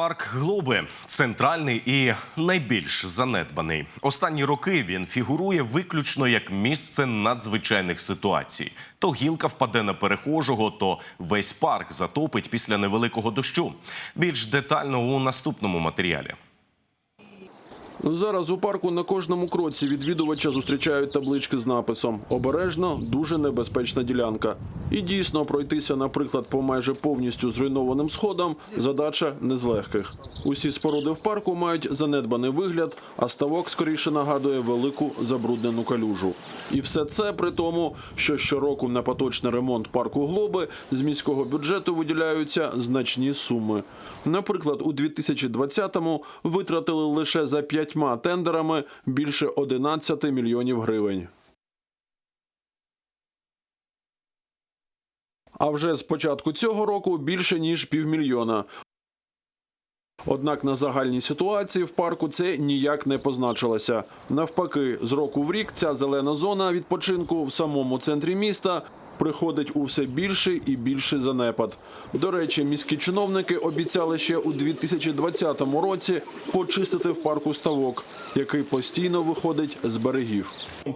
Парк Глоби центральний і найбільш занедбаний. Останні роки він фігурує виключно як місце надзвичайних ситуацій. То гілка впаде на перехожого, то весь парк затопить після невеликого дощу. Більш детально у наступному матеріалі. Зараз у парку на кожному кроці відвідувача зустрічають таблички з написом Обережно дуже небезпечна ділянка. І дійсно пройтися, наприклад, по майже повністю зруйнованим сходам задача не з легких. Усі споруди в парку мають занедбаний вигляд, а ставок скоріше нагадує велику забруднену калюжу. І все це при тому, що щороку на поточний ремонт парку Глоби з міського бюджету виділяються значні суми. Наприклад, у 2020-му витратили лише за п'ятьма тендерами більше 11 мільйонів гривень. А вже з початку цього року більше ніж півмільйона. Однак на загальній ситуації в парку це ніяк не позначилося. Навпаки, з року в рік ця зелена зона відпочинку в самому центрі міста приходить у все більший і більший занепад. До речі, міські чиновники обіцяли ще у 2020 році почистити в парку ставок, який постійно виходить з берегів.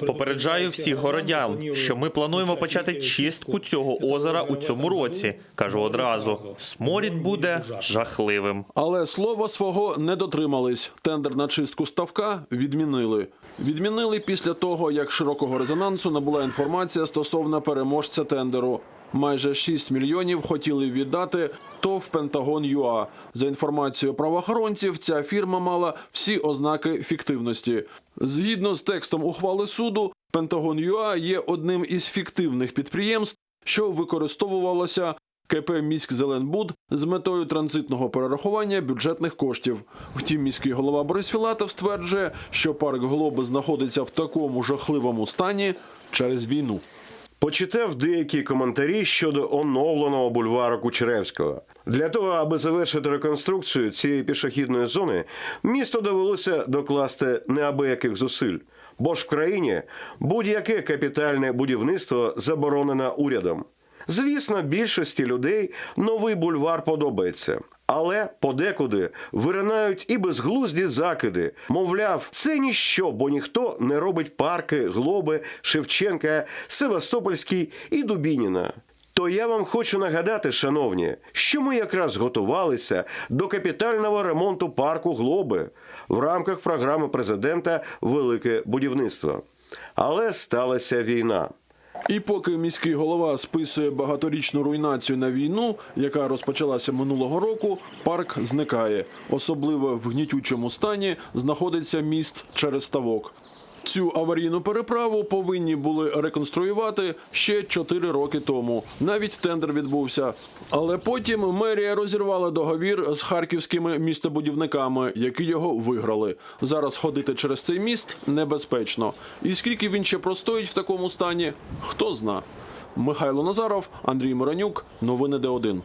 Попереджаю всіх городян, що ми плануємо почати чистку цього озера у цьому році. Кажу одразу, сморід буде жахливим. Але слова свого не дотримались. Тендер на чистку ставка відмінили. Відмінили після того, як широкого резонансу набула інформація стосовно переможця тендеру. Майже 6 мільйонів хотіли віддати ТОВ Пентагон ЮА. За інформацією правоохоронців, ця фірма мала всі ознаки фіктивності. Згідно з текстом ухвали суду, Пентагон ЮА є одним із фіктивних підприємств, що використовувалося КП «Міськзеленбуд» з метою транзитного перерахування бюджетних коштів. Втім, міський голова Борис Філатов стверджує, що парк Глоби знаходиться в такому жахливому стані через війну. Почитав деякі коментарі щодо оновленого бульвару Кучеревського. Для того, аби завершити реконструкцію цієї пішохідної зони, місто довелося докласти неабияких зусиль. Бо ж в країні будь-яке капітальне будівництво заборонено урядом. Звісно, більшості людей новий бульвар подобається. Але подекуди виринають і безглузді закиди. Мовляв, це ніщо, бо ніхто не робить парки, глоби, Шевченка, Севастопольський і Дубініна. То я вам хочу нагадати, шановні, що ми якраз готувалися до капітального ремонту парку Глоби в рамках програми президента Велике будівництво. Але сталася війна. І поки міський голова списує багаторічну руйнацію на війну, яка розпочалася минулого року, парк зникає. Особливо в гнітючому стані знаходиться міст через ставок. Цю аварійну переправу повинні були реконструювати ще 4 роки тому. Навіть тендер відбувся. Але потім мерія розірвала договір з харківськими містобудівниками, які його виграли. Зараз ходити через цей міст небезпечно. І скільки він ще простоїть в такому стані, хто зна. Михайло Назаров, Андрій Миронюк, новини Д1.